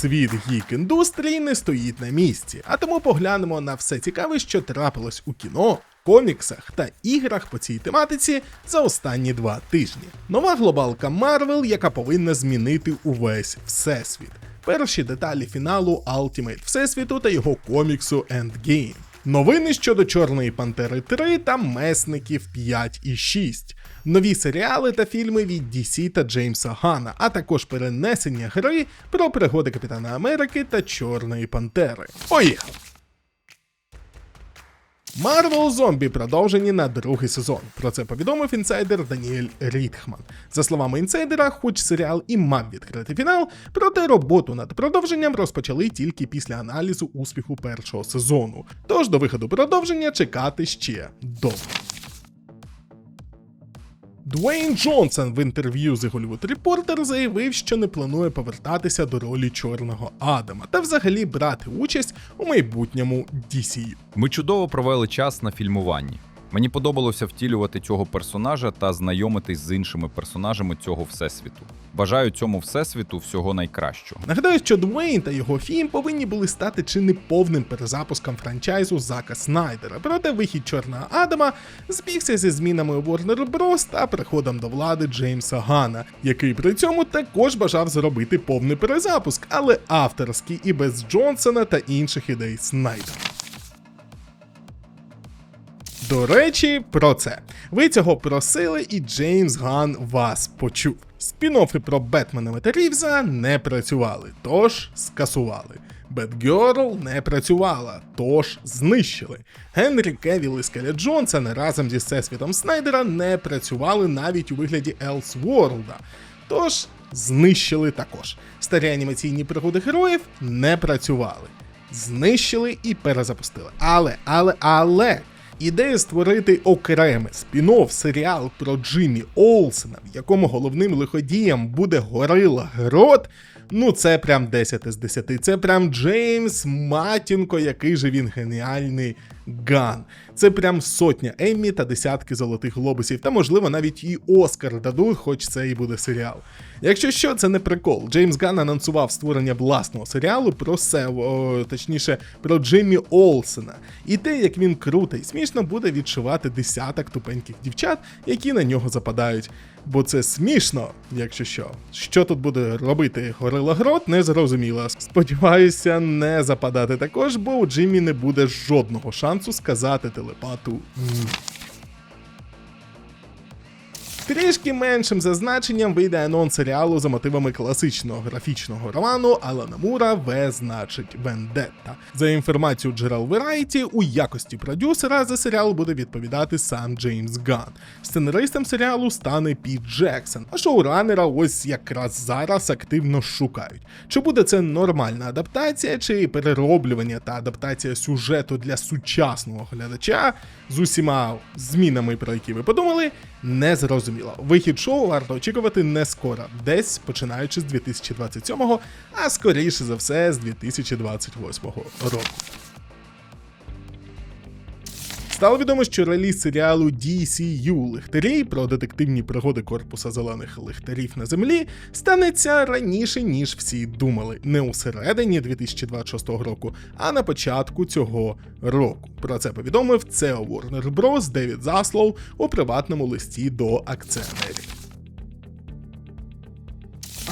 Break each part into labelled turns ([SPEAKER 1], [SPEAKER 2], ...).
[SPEAKER 1] Світ гік індустрії не стоїть на місці, а тому поглянемо на все цікаве, що трапилось у кіно, коміксах та іграх по цій тематиці за останні два тижні. Нова глобалка Marvel, яка повинна змінити увесь всесвіт. Перші деталі фіналу Ultimate Всесвіту та його коміксу Endgame. Новини щодо Чорної Пантери 3 та Месників 5 і 6. Нові серіали та фільми від DC та Джеймса Гана, а також перенесення гри про пригоди Капітана Америки та Чорної Пантери. Поїхали! Marvel Зомбі продовжені на другий сезон. Про це повідомив інсайдер Даніель Рідхман. За словами інсайдера, хоч серіал і мав відкрити фінал, проте роботу над продовженням розпочали тільки після аналізу успіху першого сезону. Тож до виходу продовження чекати ще довго. Дуейн Джонсон в інтерв'ю з Hollywood Reporter заявив, що не планує повертатися до ролі чорного Адама та взагалі брати участь у майбутньому DCU.
[SPEAKER 2] Ми чудово провели час на фільмуванні. Мені подобалося втілювати цього персонажа та знайомитись з іншими персонажами цього всесвіту. Бажаю цьому всесвіту всього найкращого.
[SPEAKER 1] Нагадаю, що Дуейн та його фільм повинні були стати чи не повним перезапуском франчайзу Зака Снайдера. Проте вихід Чорного Адама збігся зі змінами Warner Bros. та приходом до влади Джеймса Гана, який при цьому також бажав зробити повний перезапуск, але авторський і без Джонсона та інших ідей Снайдера. До речі, про це. Ви цього просили, і Джеймс Ган вас почув. Спін-оффи про Бетмена та Рівза не працювали, тож скасували. Бетгерл не працювала, тож знищили. Генрі Кевіл і Скеля Джонсон разом зі Всесвітом Снайдера не працювали навіть у вигляді Елсворлда. Тож знищили також. Старі анімаційні пригоди героїв не працювали. Знищили і перезапустили. Але, але, але. Ідея створити окремий спін-офф серіал про Джиммі Олсена, в якому головним лиходієм буде Горила Грот. Ну, це прям 10 із 10. Це прям Джеймс Матінко, який же він геніальний ган. Це прям сотня Еммі та десятки золотих глобусів, та можливо навіть і Оскар дадуть, хоч це і буде серіал. Якщо що, це не прикол. Джеймс Ган анонсував створення власного серіалу про Сев, о, точніше про Джиммі Олсена. І те, як він круто і смішно буде відшивати десяток тупеньких дівчат, які на нього западають. Бо це смішно, якщо що. Що тут буде робити Горила Грот, не зрозуміло. Сподіваюся, не западати також, бо у Джиммі не буде жодного шансу сказати телепату ні. Трішки меншим зазначенням вийде анонс серіалу за мотивами класичного графічного роману Алана Мура В значить Вендетта. За інформацією джерел Variety, у якості продюсера за серіал буде відповідати сам Джеймс Ганн. Сценаристом серіалу стане Піт Джексон, а шоуранера ось якраз зараз активно шукають. Чи буде це нормальна адаптація, чи перероблювання та адаптація сюжету для сучасного глядача з усіма змінами, про які ви подумали, не зрозуміло. Вихід шоу варто очікувати не скоро, десь починаючи з 2027-го, а скоріше за все з 2028 року. Стало відомо, що реліз серіалу DCU Лихтарі про детективні пригоди корпуса зелених лихтарів на землі станеться раніше, ніж всі думали, не у середині 2026 року, а на початку цього року. Про це повідомив CEO Warner Bros. Девід Заслов у приватному листі до акціонерів.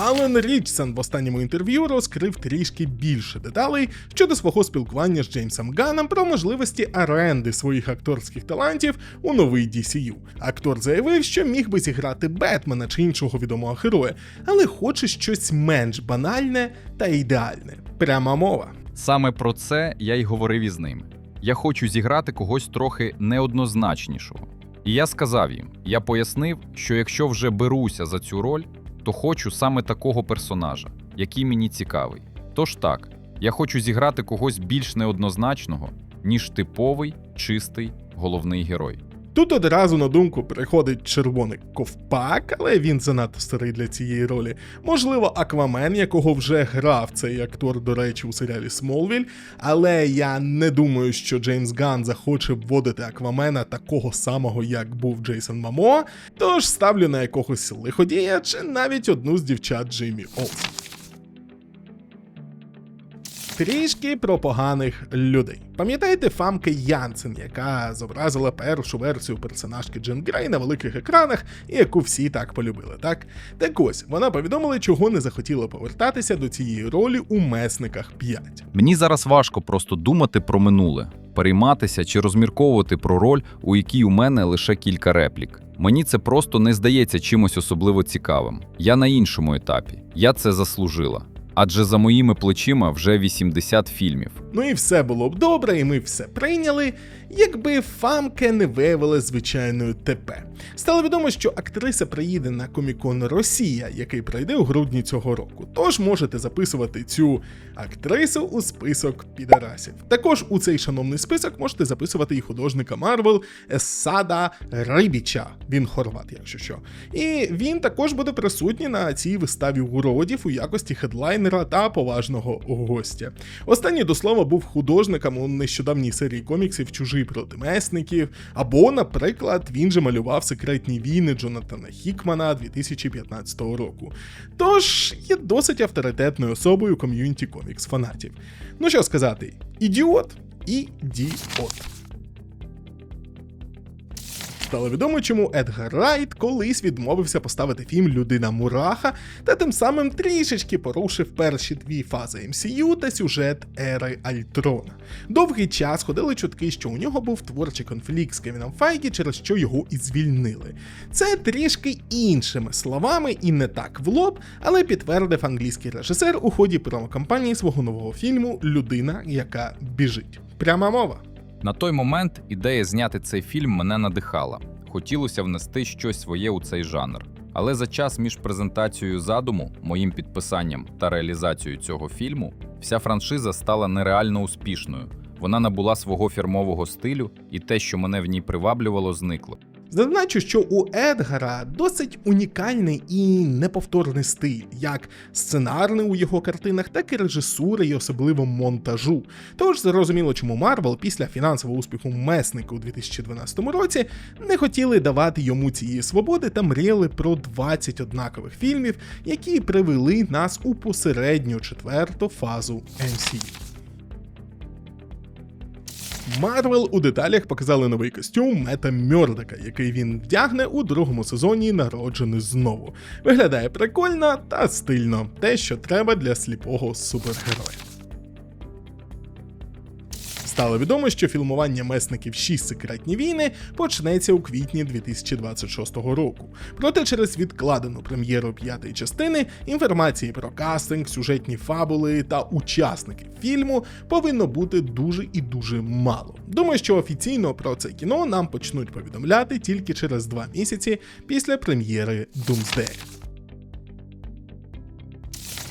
[SPEAKER 1] Ален Річсон в останньому інтерв'ю розкрив трішки більше деталей щодо свого спілкування з Джеймсом Ганом про можливості оренди своїх акторських талантів у новий DCU. Актор заявив, що міг би зіграти Бетмена чи іншого відомого героя, але хоче щось менш банальне та ідеальне. Пряма мова.
[SPEAKER 2] Саме про це я й говорив із ними. Я хочу зіграти когось трохи неоднозначнішого. І я сказав їм: я пояснив, що якщо вже беруся за цю роль, то хочу саме такого персонажа, який мені цікавий. Тож так, я хочу зіграти когось більш неоднозначного, ніж типовий, чистий головний герой.
[SPEAKER 1] Тут одразу на думку приходить червоний ковпак, але він занадто старий для цієї ролі. Можливо, Аквамен, якого вже грав цей актор, до речі, у серіалі Смолвіль. Але я не думаю, що Джеймс Ган захоче вводити Аквамена такого самого, як був Джейсон Мамо. Тож ставлю на якогось лиходія чи навіть одну з дівчат Джеймі Олсен. Трішки про поганих людей. Пам'ятаєте Фамке Янсен, яка зобразила першу версію персонажки Джин Грей на великих екранах і яку всі так полюбили, так? Так ось вона повідомила, чого не захотіла повертатися до цієї ролі у месниках 5.
[SPEAKER 2] Мені зараз важко просто думати про минуле, перейматися чи розмірковувати про роль, у якій у мене лише кілька реплік. Мені це просто не здається чимось особливо цікавим. Я на іншому етапі. Я це заслужила. Адже за моїми плечима вже 80 фільмів.
[SPEAKER 1] Ну і все було б добре, і ми все прийняли, якби Фамке не виявила звичайною ТП. Стало відомо, що актриса приїде на Комікон Росія, який пройде у грудні цього року. Тож можете записувати цю актрису у список підарасів. Також у цей шановний список можете записувати і художника Марвел Есада Рибіча. Він хорват, якщо що. І він також буде присутній на цій виставі уродів у якості хедлайнера та поважного гостя. Останній до слова був художником у нещодавній серії коміксів Проти месників. Або, наприклад, він же малював секретні війни Джонатана Хікмана 2015 року. Тож є досить авторитетною особою ком'юніті комікс фанатів. Ну що сказати, ідіот і діот. Стало відомо, чому Едгар Райт колись відмовився поставити фільм Людина Мураха та тим самим трішечки порушив перші дві фази MCU та сюжет Ери Альтрона. Довгий час ходили чутки, що у нього був творчий конфлікт з Кевіном Файгі, через що його і звільнили. Це трішки іншими словами і не так в лоб, але підтвердив англійський режисер у ході промокампанії свого нового фільму Людина, яка біжить. Пряма мова.
[SPEAKER 2] На той момент ідея зняти цей фільм мене надихала. Хотілося внести щось своє у цей жанр. Але за час між презентацією задуму, моїм підписанням та реалізацією цього фільму, вся франшиза стала нереально успішною. Вона набула свого фірмового стилю, і те, що мене в ній приваблювало, зникло.
[SPEAKER 1] Зазначу, що у Едгара досить унікальний і неповторний стиль, як сценарний у його картинах, так і режисури і особливо монтажу. Тож зрозуміло, чому Марвел після фінансового успіху месника у 2012 році не хотіли давати йому цієї свободи та мріяли про 20 однакових фільмів, які привели нас у посередню четверту фазу MCU. Марвел у деталях показали новий костюм Мета Мьордика, який він вдягне у другому сезоні народжений знову. Виглядає прикольно та стильно, те, що треба для сліпого супергероя. Стало відомо, що фільмування месників 6 секретні війни почнеться у квітні 2026 року. Проте через відкладену прем'єру п'ятої частини інформації про кастинг, сюжетні фабули та учасників фільму повинно бути дуже і дуже мало. Думаю, що офіційно про це кіно нам почнуть повідомляти тільки через два місяці після прем'єри Doomsday.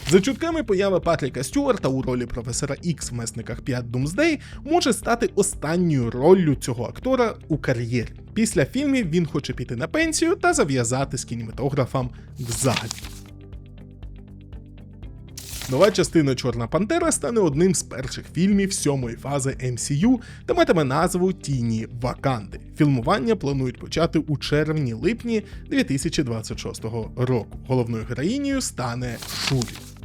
[SPEAKER 1] За чутками поява Патріка Стюарта у ролі професора Ікс в месниках 5 Doomsday може стати останньою роллю цього актора у кар'єрі. Після фільмів він хоче піти на пенсію та зав'язати з кінематографом взагалі. Нова частина Чорна Пантера стане одним з перших фільмів сьомої фази MCU та матиме назву Тіні Ваканди. Фільмування планують почати у червні-липні 2026 року. Головною героїнею стане Шурі.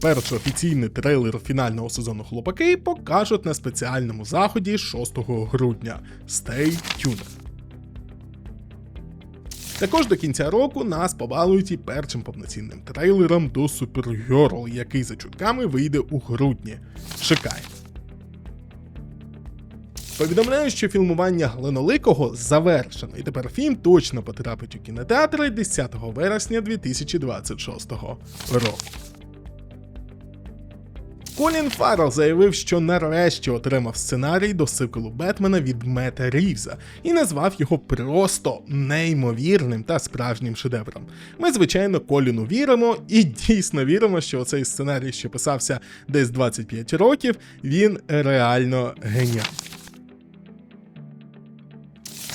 [SPEAKER 1] Перший офіційний трейлер фінального сезону Хлопаки покажуть на спеціальному заході 6 грудня. Stay tuned! Також до кінця року нас побалують і першим повноцінним трейлером до Supergirl, який за чутками вийде у грудні. Чекаємо. Повідомляю, що фільмування Гленоликого завершено, і тепер фільм точно потрапить у кінотеатри 10 вересня 2026 року. Колін Фаррелл заявив, що нарешті отримав сценарій до сиквелу Бетмена від Мета Рівза і назвав його просто неймовірним та справжнім шедевром. Ми, звичайно, Коліну віримо і дійсно віримо, що цей сценарій, що писався десь 25 років, він реально геніальний.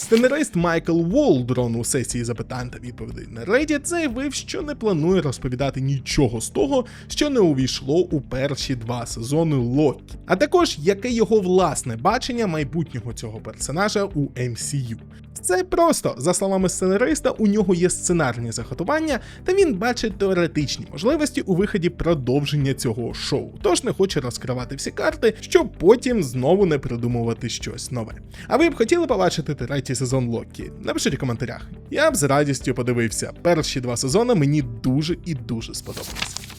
[SPEAKER 1] Сценарист Майкл Волдрон у сесії запитань та відповідей на Reddit заявив, що не планує розповідати нічого з того, що не увійшло у перші два сезони Локі, а також яке його власне бачення майбутнього цього персонажа у MCU. Це просто, за словами сценариста, у нього є сценарні заготування, та він бачить теоретичні можливості у виході продовження цього шоу, тож не хоче розкривати всі карти, щоб потім знову не придумувати щось нове. А ви б хотіли побачити третій сезон Локі? Напишіть у коментарях. Я б з радістю подивився. Перші два сезони мені дуже і дуже сподобалися.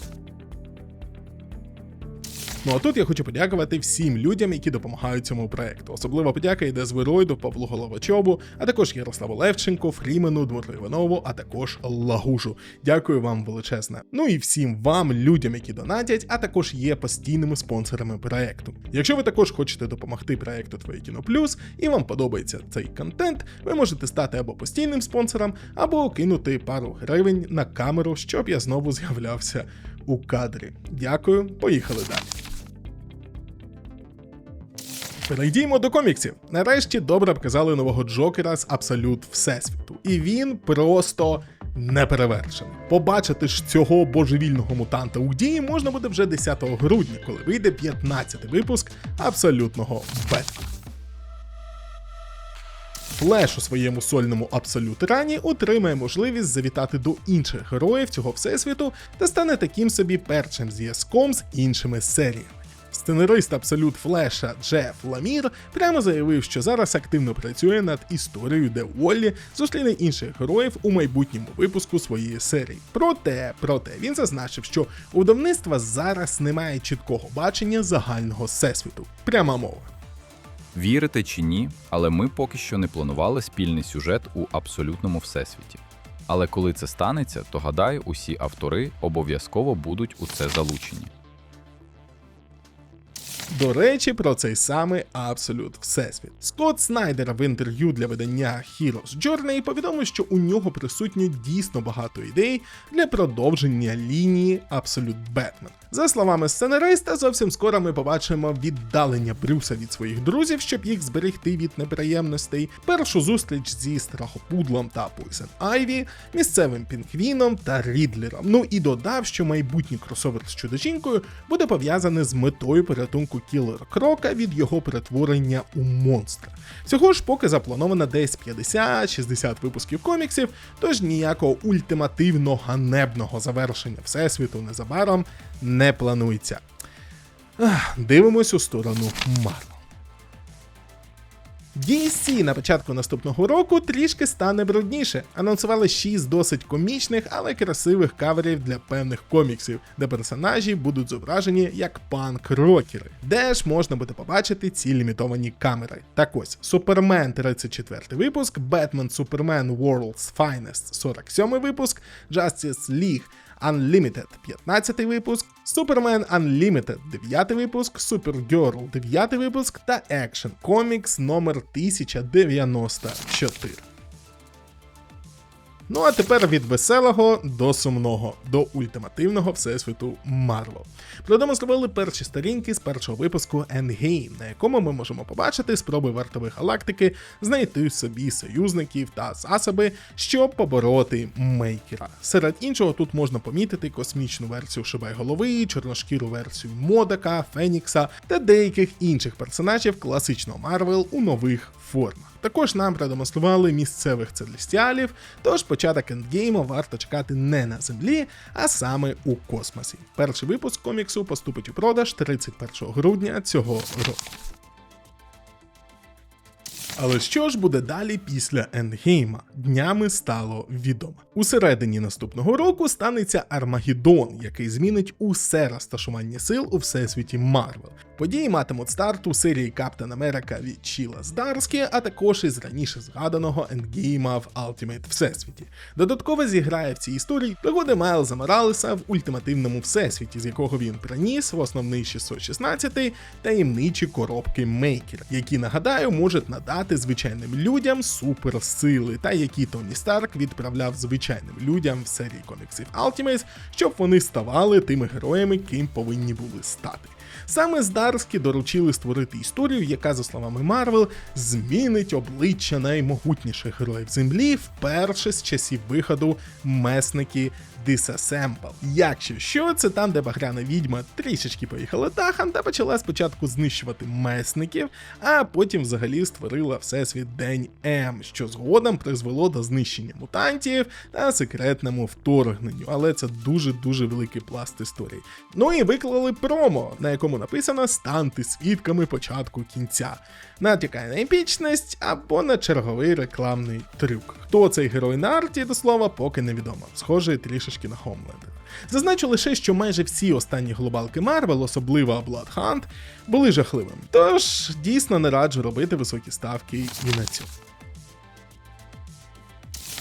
[SPEAKER 1] Ну а тут я хочу подякувати всім людям, які допомагають цьому проекту. Особливо подяка йде Звиройду, Павлу Головачову, а також Ярославу Левченко, Фрімену, Дмитру Іванову, а також Лагужу. Дякую вам величезне. Ну і всім вам, людям, які донатять, а також є постійними спонсорами проекту. Якщо ви також хочете допомогти проекту Твоє кіно Плюс і вам подобається цей контент, ви можете стати або постійним спонсором, або кинути пару гривень на камеру, щоб я знову з'являвся у кадрі. Дякую, поїхали далі. Перейдімо до коміксів. Нарешті добре показали нового Джокера з Абсолют Всесвіту. І він просто неперевершений. Побачити ж цього божевільного мутанта у дії можна буде вже 10 грудня, коли вийде 15-й випуск абсолютного Бетмена. Флеш у своєму сольному абсолют рані отримає можливість завітати до інших героїв цього всесвіту та стане таким собі першим зв'язком з іншими серіями. Сценарист Абсолют Флеша Джеф Ламір прямо заявив, що зараз активно працює над історією, де Уоллі зустріне інших героїв у майбутньому випуску своєї серії. Проте, проте він зазначив, що у видавництва зараз немає чіткого бачення загального всесвіту. Пряма мова.
[SPEAKER 2] Вірите чи ні, але ми поки що не планували спільний сюжет у абсолютному всесвіті. Але коли це станеться, то гадаю, усі автори обов'язково будуть у це залучені.
[SPEAKER 1] До речі, про цей самий Абсолют Всесвіт. Скотт Снайдер в інтерв'ю для видання Heroes Journey повідомив, що у нього присутньо дійсно багато ідей для продовження лінії Абсолют Бетмен. За словами сценариста, зовсім скоро ми побачимо віддалення Брюса від своїх друзів, щоб їх зберегти від неприємностей, першу зустріч зі страхопудлом та Пойзен Айві, місцевим пінгвіном та Рідлером. Ну і додав, що майбутній кросовер з чудо-жінкою буде пов'язаний з метою порятунку Кілера Крока від його перетворення у монстра. Всього ж поки заплановано десь 50-60 випусків коміксів, тож ніякого ультимативно ганебного завершення всесвіту незабаром не планується. Дивимось у сторону Марвел. DC на початку наступного року трішки стане брудніше. Анонсували 6 досить комічних, але красивих каверів для певних коміксів, де персонажі будуть зображені як панк-рокери, де ж можна буде побачити ці лімітовані камери. Так ось, Супермен 34 випуск, Бетмен Супермен World's Finest 47 випуск, Justice League Unlimited 15 випуск, Superman Unlimited 9 випуск, Supergirl 9 випуск та Action Comics номер 1094. Ну а тепер від веселого до сумного, до ультимативного всесвіту Марвел. Продемонстрували перші сторінки з першого випуску Endgame, на якому ми можемо побачити спроби вартових галактики знайти собі союзників та засоби, щоб побороти мейкера. Серед іншого тут можна помітити космічну версію Шибайголови, чорношкіру версію Модака, Фенікса та деяких інших персонажів класичного Марвел у нових формах. Також нам продемонстрували місцевих целестіалів, тож початок ендгейму варто чекати не на землі, а саме у космосі. Перший випуск коміксу поступить у продаж 31 грудня цього року. Але що ж буде далі після Ендгейма? Днями стало відомо. У середині наступного року станеться Армагеддон, який змінить усе розташування сил у всесвіті Марвел. Події матимуть старт у серії Каптен Америка від Чіла Здарські, а також із раніше згаданого ендгейма в Ultimate Всесвіті. Додатково зіграє в цій історії пригоди Майлза Моралеса в ультимативному всесвіті, з якого він приніс в основний 616 таємничі коробки Мейкера, які нагадаю можуть надати звичайним людям суперсили, та які Тоні Старк відправляв звичайним людям в серії коміксів Ultimates, щоб вони ставали тими героями, ким повинні були стати. Саме Здарські доручили створити історію, яка, за словами Марвел, змінить обличчя наймогутніших героїв землі вперше з часів виходу месники Disassemble. Якщо що, це там, де багряна відьма трішечки поїхала дахом та почала спочатку знищувати месників, а потім взагалі створила всесвіт День М, що згодом призвело до знищення мутантів та секретному вторгненню. Але це дуже дуже великий пласт історії. Ну і виклали промо, на якому написано станьте свідками початку кінця. Натякає на епічність або на черговий рекламний трюк. Хто цей герой на арті, до слова, поки невідомо. Схожий трішечки на Хомлендер. Зазначу лише, що майже всі останні глобалки Марвел, особливо Blood Hunt, були жахливими. Тож дійсно не раджу робити високі ставки і на цьому.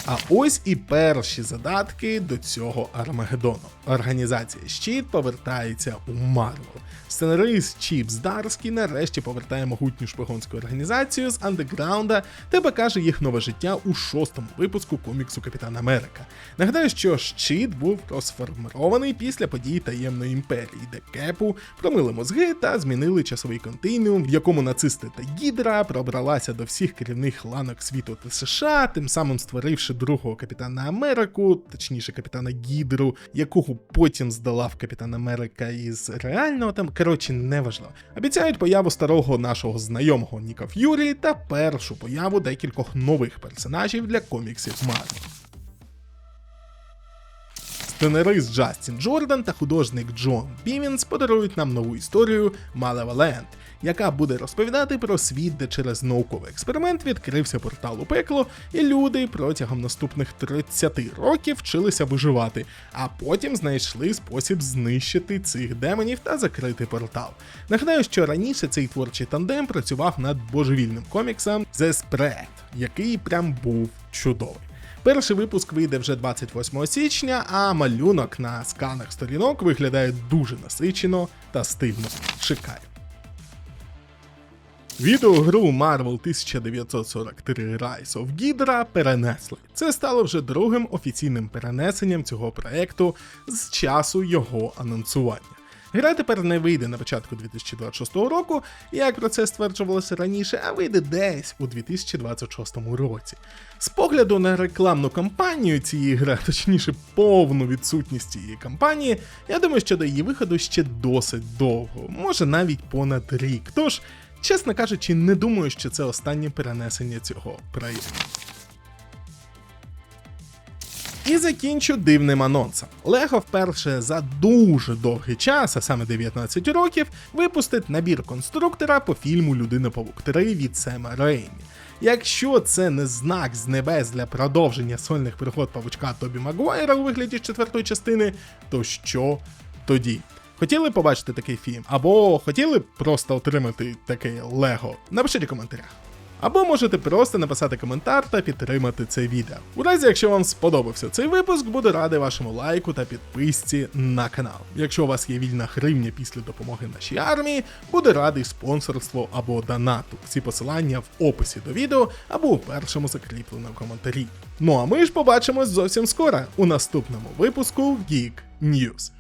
[SPEAKER 1] А ось і перші задатки до цього Армагеддону. Організація Щит повертається у Марвел. Сценарист Чіп Здарський нарешті повертає могутню шпигунську організацію з андеграунда та покаже їх нове життя у шостому випуску коміксу Капітан Америка. Нагадаю, що щит був розформований після подій таємної імперії, де Кепу промили мозги та змінили часовий континуум, в якому нацисти та Гідра пробралася до всіх керівних ланок світу та США, тим самим створивши другого капітана Америку, точніше капітана Гідру, якого потім здала в Капітан Америка із реального там. Коротше, неважливо. Обіцяють появу старого нашого знайомого Ніка Ф'юрі та першу появу декількох нових персонажів для коміксів Марвел. Сценарист Джастін Джордан та художник Джон Бівінс подарують нам нову історію Малеваленд, яка буде розповідати про світ, де через науковий експеримент відкрився портал у пекло, і люди протягом наступних 30 років вчилися виживати, а потім знайшли спосіб знищити цих демонів та закрити портал. Нагадаю, що раніше цей творчий тандем працював над божевільним коміксом The Spread, який прям був чудовий. Перший випуск вийде вже 28 січня, а малюнок на сканах сторінок виглядає дуже насичено та стильно. Чекаю. Відеогру Marvel 1943 Rise of Hydra перенесли. Це стало вже другим офіційним перенесенням цього проекту з часу його анонсування. Гра тепер не вийде на початку 2026 року, як про це стверджувалося раніше, а вийде десь у 2026 році. З погляду на рекламну кампанію цієї гри, точніше повну відсутність цієї кампанії, я думаю, що до її виходу ще досить довго, може навіть понад рік. Тож, чесно кажучи, не думаю, що це останнє перенесення цього проєкту. І закінчу дивним анонсом. Лего вперше за дуже довгий час, а саме 19 років, випустить набір конструктора по фільму Людина Павук 3 від Сема Реймі. Якщо це не знак з небес для продовження сольних пригод павучка Тобі Магуайра у вигляді четвертої частини, то що тоді? Хотіли побачити такий фільм? Або хотіли просто отримати таке Лего? Напишіть у коментарях. Або можете просто написати коментар та підтримати це відео. У разі, якщо вам сподобався цей випуск, буду радий вашому лайку та підписці на канал. Якщо у вас є вільна гривня після допомоги нашій армії, буду радий спонсорству або донату. Всі посилання в описі до відео або у першому закріпленому коментарі. Ну а ми ж побачимось зовсім скоро у наступному випуску Geek News.